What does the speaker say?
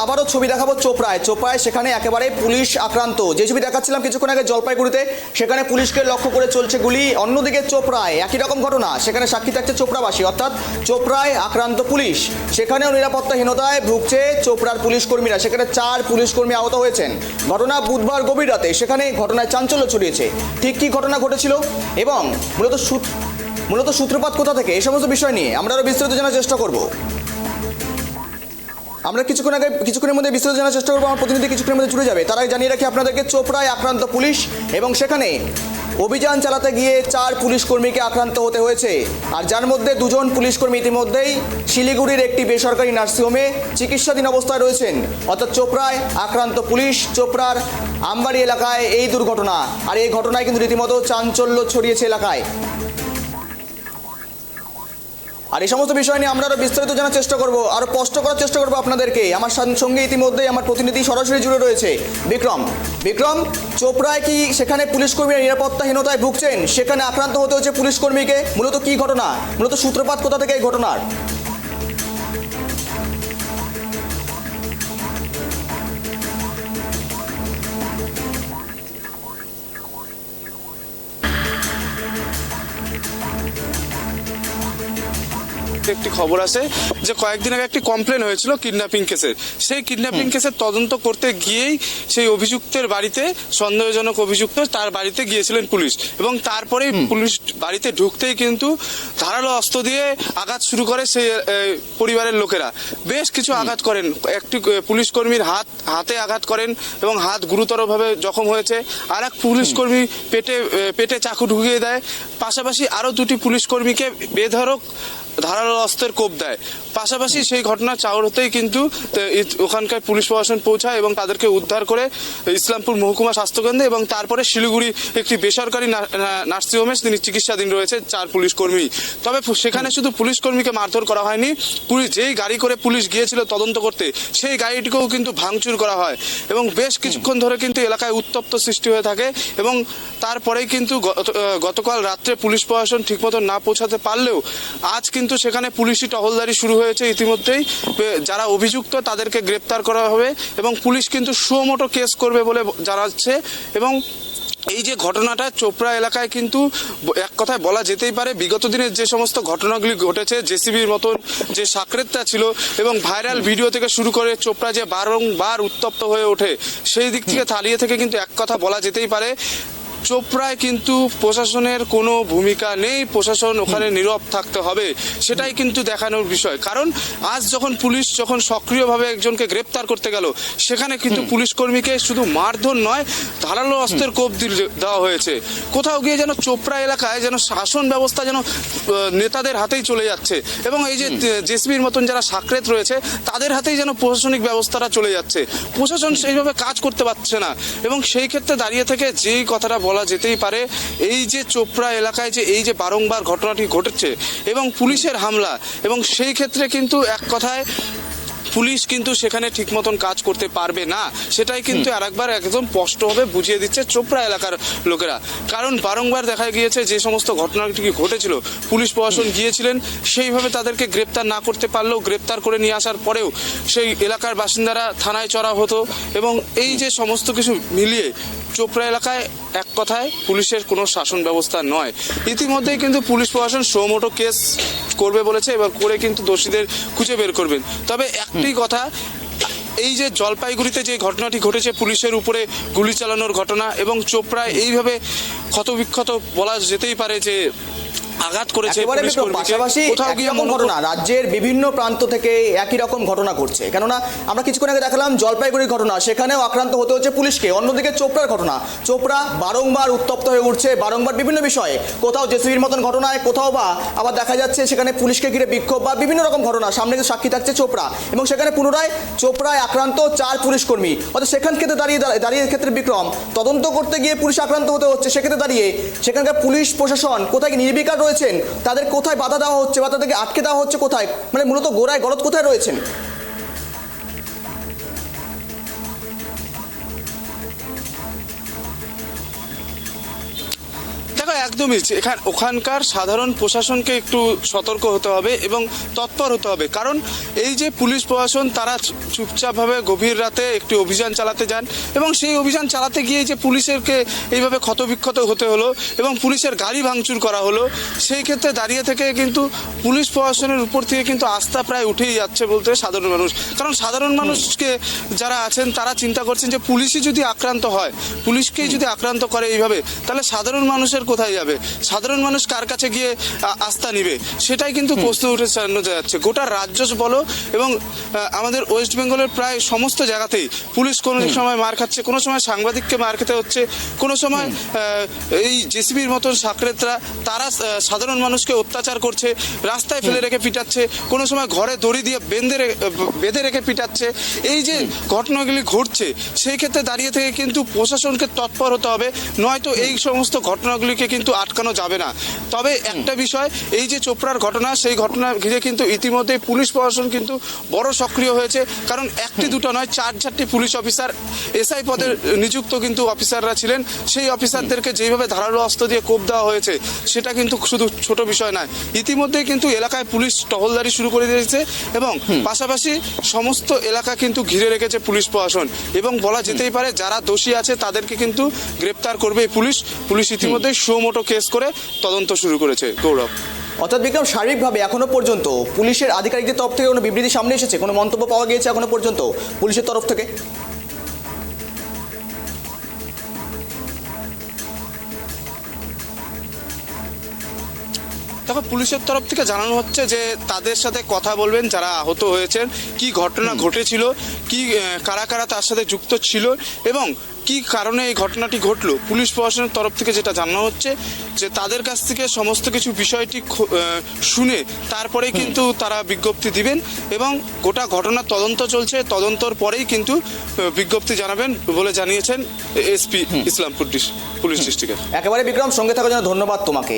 আবারও ছবি দেখাবো চোপড়ায়। চোপড়ায় সেখানে একেবারে পুলিশ আক্রান্ত। যে ছবি দেখাচ্ছিলাম কিছুক্ষণ আগে জলপাইগুড়িতে, সেখানে পুলিশকে লক্ষ্য করে চলছে গুলি। অন্যদিকে চোপড়ায় একই রকম ঘটনা। সেখানে সাক্ষী থাকছে চোপড়াবাসী। অর্থাৎ চোপড়ায় আক্রান্ত পুলিশ। সেখানেও নিরাপত্তাহীনতায় ভুগছে চোপড়ার পুলিশ কর্মীরা। সেখানে চার পুলিশ কর্মী আহত হয়েছেন। ঘটনা বুধবার গভীর রাতে। সেখানে ঘটনায় চাঞ্চল্য ছড়িয়েছে। ঠিক কী ঘটনা ঘটেছিল? এবং মূলত সূত- মূলত সূত্রপাত কোথা থেকে? এই সমস্ত বিষয় নিয়ে আমরা আরও বিস্তারিত জানার চেষ্টা করব। আমরা কিছুক্ষণ আগে, কিছুক্ষণের মধ্যে বিস্তারিত জানার চেষ্টা করব। আমার প্রতিনিধি কিছুক্ষণের মধ্যে জুড়ে যাবে। তার জানিয়ে রাখি আপনাদেরকে, চোপড়ায় আক্রান্ত পুলিশ এবং সেখানে অভিযান চালাতে গিয়ে চার পুলিশ কর্মীকে আক্রান্ত হতে হয়েছে। আর যার মধ্যে দুজন পুলিশ কর্মী ইতিমধ্যেই শিলিগুড়ির একটি বেসরকারি নার্সিংহোমে চিকিৎসাধীন অবস্থায় রয়েছেন। অর্থাৎ চোপড়ায় আক্রান্ত পুলিশ, চোপড়ার আমবাড়ি এলাকায় এই দুর্ঘটনা। আর এই ঘটনায় কিন্তু রীতিমতো চাঞ্চল্য ছড়িয়েছে এলাকায়। আর এই সমস্ত বিষয় নিয়ে আমরা আরও বিস্তারিত জানার চেষ্টা করব, আরও স্পষ্ট করার চেষ্টা করব আপনাদেরকে। আমার সঙ্গে ইতিমধ্যেই আমার প্রতিনিধি সরাসরি জুড়ে রয়েছে, বিক্রম। বিক্রম, চোপড়ায় কি সেখানে পুলিশ কর্মীরা নিরাপত্তাহীনতায় ভুগছেন? সেখানে আক্রান্ত হতে হচ্ছে পুলিশ কর্মীকে মূলত কি ঘটনা? মূলত সূত্রপাত কোথা থেকে এই ঘটনার? একটি খবর আসে যে কয়েকদিন আগে একটি কমপ্লেন হয়েছিল কিডন্যাপিং কেসের সেই কিডন্যাপিং কেসের তদন্ত করতে গিয়েই সেই অভিযুক্তের বাড়িতে সন্দেহজনক অভিযুক্ত তার বাড়িতে গিয়েছিলেন পুলিশ। এবং তারপরেই পুলিশ বাড়িতে ঢুকতেই কিন্তু ধারালো অস্ত্র দিয়ে আঘাত শুরু করে সেই পরিবারের লোকেরা। বেশ কিছু আঘাত করেন। একটি পুলিশ কর্মীর হাত হাতে আঘাত করেন এবং হাত গুরুতরভাবে জখম হয়েছে। আর এক পুলিশ কর্মী পেটে পেটে চাকু ঢুকিয়ে দেয়। পাশাপাশি আরও দুটি পুলিশ কর্মীকে বেধরক ধারালো অস্ত্রের কোপ দেয়। পাশাপাশি সেই ঘটনা চাউর হতেই কিন্তু ওখানকার পুলিশ প্রশাসন পৌঁছায় এবং তাদেরকে উদ্ধার করে ইসলামপুর মহকুমা স্বাস্থ্যকেন্দ্রে এবং তারপরে শিলিগুড়ি একটি বেসরকারি নার্সিংহোমে তিনি চিকিৎসাধীন রয়েছে চার পুলিশ কর্মী। তবে সেখানে শুধু পুলিশ কর্মীকে মারধর করা হয়নি পুলিশ যেই গাড়ি করে পুলিশ গিয়েছিল তদন্ত করতে, সেই গাড়িটিকেও কিন্তু ভাঙচুর করা হয় এবং বেশ কিছুক্ষণ ধরে কিন্তু এলাকায় উত্তপ্ত সৃষ্টি হয়ে থাকে এবং তারপরেই কিন্তু গতকাল রাত্রে পুলিশ প্রশাসন ঠিকমতো না পৌঁছাতে পারলেও আজ কিন্তু সেখানে পুলিশি টহলদারি শুরু হয়েছে ইতিমধ্যেই। যারা অভিযুক্ত তাদেরকে গ্রেপ্তার করা হবে এবং পুলিশ কিন্তু সুমোটো কেস করবে বলে জানাচ্ছে এবং এই যে ঘটনাটা চোপড়া এলাকায় কিন্তু এক কথায় বলা যেতেই পারে বিগত দিনের যে সমস্ত ঘটনাগুলি ঘটেছে জেসিবির মতন যে সাকরেতটা ছিল এবং ভাইরাল ভিডিও থেকে শুরু করে চোপড়া যে বারংবার উত্তপ্ত হয়ে ওঠে সেই দিক থেকে থালিয়ে থেকে কিন্তু এক কথা বলা যেতেই পারে। চোপড়ায় কিন্তু প্রশাসনের কোনো ভূমিকা নেই। প্রশাসন ওখানে নীরব থাকতে হবে। সেটাই কিন্তু দেখানোর বিষয়। কারণ আজ যখন পুলিশ যখন সক্রিয়ভাবে একজনকে গ্রেপ্তার করতে গেল সেখানে কিন্তু পুলিশ কর্মীকে শুধু মারধর নয় ধারালো অস্ত্রের কোপ দেওয়া হয়েছে। কোথাও গিয়ে যেন চোপড়া এলাকায় যেন শাসন ব্যবস্থা যেন নেতাদের হাতেই চলে যাচ্ছে এবং এই যে জেসবির মতন যারা সাকরেত রয়েছে তাদের হাতেই যেন প্রশাসনিক ব্যবস্থাটা চলে যাচ্ছে। প্রশাসন সেইভাবে কাজ করতে পারছে না এবং সেই ক্ষেত্রে দাঁড়িয়ে থেকে যেই কথাটা বলা যেতেই পারে, এই যে চোপড়া এলাকায় যে এই যে বারংবার ঘটনাটি ঘটেছে এবং পুলিশের হামলা, এবং সেই ক্ষেত্রে কিন্তু এক কথায় পুলিশ কিন্তু সেখানে ঠিক মতন কাজ করতে পারবে না। সেটাই কিন্তু আরেকবার একদম স্পষ্টভাবে বুঝিয়ে দিচ্ছে চোপড়া এলাকার লোকেরা। কারণ বারংবার দেখা গিয়েছে যে সমস্ত ঘটনাটি ঘটেছিল পুলিশ প্রশাসন গিয়েছিলেন সেইভাবে তাদেরকে গ্রেপ্তার না করতে পারলেও গ্রেপ্তার করে নিয়ে আসার পরেও সেই এলাকার বাসিন্দারা থানায় চড়া হতো এবং এই যে সমস্ত কিছু মিলিয়ে চোপড়া এলাকায় এক কথায় পুলিশের কোনো শাসন ব্যবস্থা নয়। ইতিমধ্যেই কিন্তু পুলিশ প্রশাসন সোমোটো কেস করবে বলেছে এবার করে কিন্তু দোষীদের খুঁজে বের করবেন। তবে একটি কথা এই যে জলপাইগুড়িতে যে ঘটনাটি ঘটেছে পুলিশের উপরে গুলি চালানোর ঘটনা এবং চোপড়ায় এইভাবে ক্ষতবিক্ষত বলা যেতেই পারে যে আঘাত করেছে পাশাপাশি কোথাও গিয়ে ঘটনা রাজ্যের বিভিন্ন প্রান্ত থেকে একই রকম ঘটনা ঘটছে। কেননা আমরা কিছুক্ষণ আগে দেখালাম জলপাইগুড়ির ঘটনা সেখানেও আক্রান্ত হতে হচ্ছে পুলিশকে। অন্যদিকে চোপড়ার ঘটনা চোপড়া বারংবার উত্তপ্ত হয়ে উঠছে বারংবার বিভিন্ন বিষয়ে। কোথাও জেসিবির মতন ঘটনায় কোথাও বা আবার দেখা যাচ্ছে সেখানে পুলিশকে ঘিরে বিক্ষোভ বা বিভিন্ন রকম ঘটনা। সামনে সাক্ষী থাকছে চোপড়া এবং সেখানে পুনরায় চোপড়ায় আক্রান্ত চার পুলিশ কর্মী। অর্থাৎ সেখান ক্ষেত্রে দাঁড়িয়ে দাঁড়িয়ে ক্ষেত্রে বিক্রম। তদন্ত করতে গিয়ে পুলিশ আক্রান্ত হতে হচ্ছে সেক্ষেত্রে দাঁড়িয়ে সেখানকার পুলিশ প্রশাসন কোথায় নির্বিকার রয়েছেন, তাদের কোথায় বাধা দেওয়া হচ্ছে বা তাদেরকে আটকে দেওয়া হচ্ছে কোথায় মানে মূলত গোড়ায় গলদ কোথায় রয়েছেন? একদমই এখান ওখানকার সাধারণ প্রশাসনকে একটু সতর্ক হতে হবে এবং তৎপর হতে হবে। কারণ এই যে পুলিশ প্রশাসন তারা চুপচাপভাবে গভীর রাতে একটি অভিযান চালাতে যান এবং সেই অভিযান চালাতে গিয়ে যে পুলিশেরকে এইভাবে ক্ষতবিক্ষত হতে হলো এবং পুলিশের গাড়ি ভাঙচুর করা হলো সেই ক্ষেত্রে দাঁড়িয়ে থেকে কিন্তু পুলিশ প্রশাসনের উপর থেকে কিন্তু আস্থা প্রায় উঠেই যাচ্ছে বলতে সাধারণ মানুষ। কারণ সাধারণ মানুষকে যারা আছেন তারা চিন্তা করছেন যে পুলিশই যদি আক্রান্ত হয় পুলিশকেই যদি আক্রান্ত করে এইভাবে তাহলে সাধারণ মানুষের কোথায় যাবে। সাধারণ মানুষ কার কাছে গিয়ে আস্থা নিবে? সেটাই কিন্তু প্রশ্ন উঠে যাচ্ছে। গোটা রাজ্য বলো এবং আমাদের ওয়েস্ট বেঙ্গলের প্রায় সমস্ত জায়গাতেই পুলিশ কোনো সময় মার খাচ্ছে কোনো সময় সাংবাদিককে মার খেতে হচ্ছে কোনো সময় এই জেসিবির মতন সাকরেতরা তারা সাধারণ মানুষকে অত্যাচার করছে রাস্তায় ফেলে রেখে পিটাচ্ছে কোনো সময় ঘরে দড়ি দিয়ে বেঁধে বেঁধে রেখে পিটাচ্ছে এই যে ঘটনাগুলি ঘটছে সেই ক্ষেত্রে দাঁড়িয়ে থেকে কিন্তু প্রশাসনকে তৎপর হতে হবে নয়তো এই সমস্ত ঘটনাগুলিকে কিন্তু আটকানো যাবে না। তবে একটা বিষয় এই যে চোপড়ার ঘটনা সেই ঘটনা ঘিরে কিন্তু ইতিমধ্যে পুলিশ প্রশাসন কিন্তু বড় সক্রিয় হয়েছে। কারণ একটি দুটো নয় চার চারটি পুলিশ অফিসার এসআই পদের নিযুক্ত কিন্তু অফিসাররা ছিলেন। সেই অফিসারদেরকে যেভাবে ধারালো অস্ত্র দিয়ে কোপ দেওয়া হয়েছে সেটা কিন্তু শুধু ছোট বিষয় নয়। ইতিমধ্যে কিন্তু এলাকায় পুলিশ টহলদারি শুরু করে দিয়েছে এবং পাশাপাশি সমস্ত এলাকা কিন্তু ঘিরে রেখেছে পুলিশ প্রশাসন। এবং বলা যেতেই পারে যারা দোষী আছে তাদেরকে কিন্তু গ্রেপ্তার করবে এই পুলিশ পুলিশ ইতিমধ্যে সুমোটো কেস করে তদন্ত শুরু করেছে গৌরব। অর্থাৎ বিক্রম, শারীরিকভাবে এখনও পর্যন্ত পুলিশের আধিকারিকদের তরফ থেকে কোনো বিবৃতি সামনে এসেছে? কোনো মন্তব্য পাওয়া গিয়েছে এখনও পর্যন্ত পুলিশের তরফ থেকে? দেখো পুলিশের তরফ থেকে জানানো হচ্ছে যে তাদের সাথে কথা বলবেন যারা আহত হয়েছেন কি ঘটনা ঘটেছিল কি কারা কারা তার সাথে যুক্ত ছিল এবং কি কারণে এই ঘটনাটি ঘটলো। পুলিশ প্রশাসনের তরফ থেকে যেটা জানানো হচ্ছে যে তাদের কাছ থেকে সমস্ত কিছু বিষয়টি শুনে তারপরে কিন্তু তারা বিজ্ঞপ্তি দিবেন এবং গোটা ঘটনার তদন্ত চলছে। তদন্তর পরেই কিন্তু বিজ্ঞপ্তি জানাবেন বলে জানিয়েছেন এসপি ইসলামপুর পুলিশ ডিস্ট্রিক্টের। একেবারে বিক্রম সঙ্গে থাকার জন্য ধন্যবাদ তোমাকে।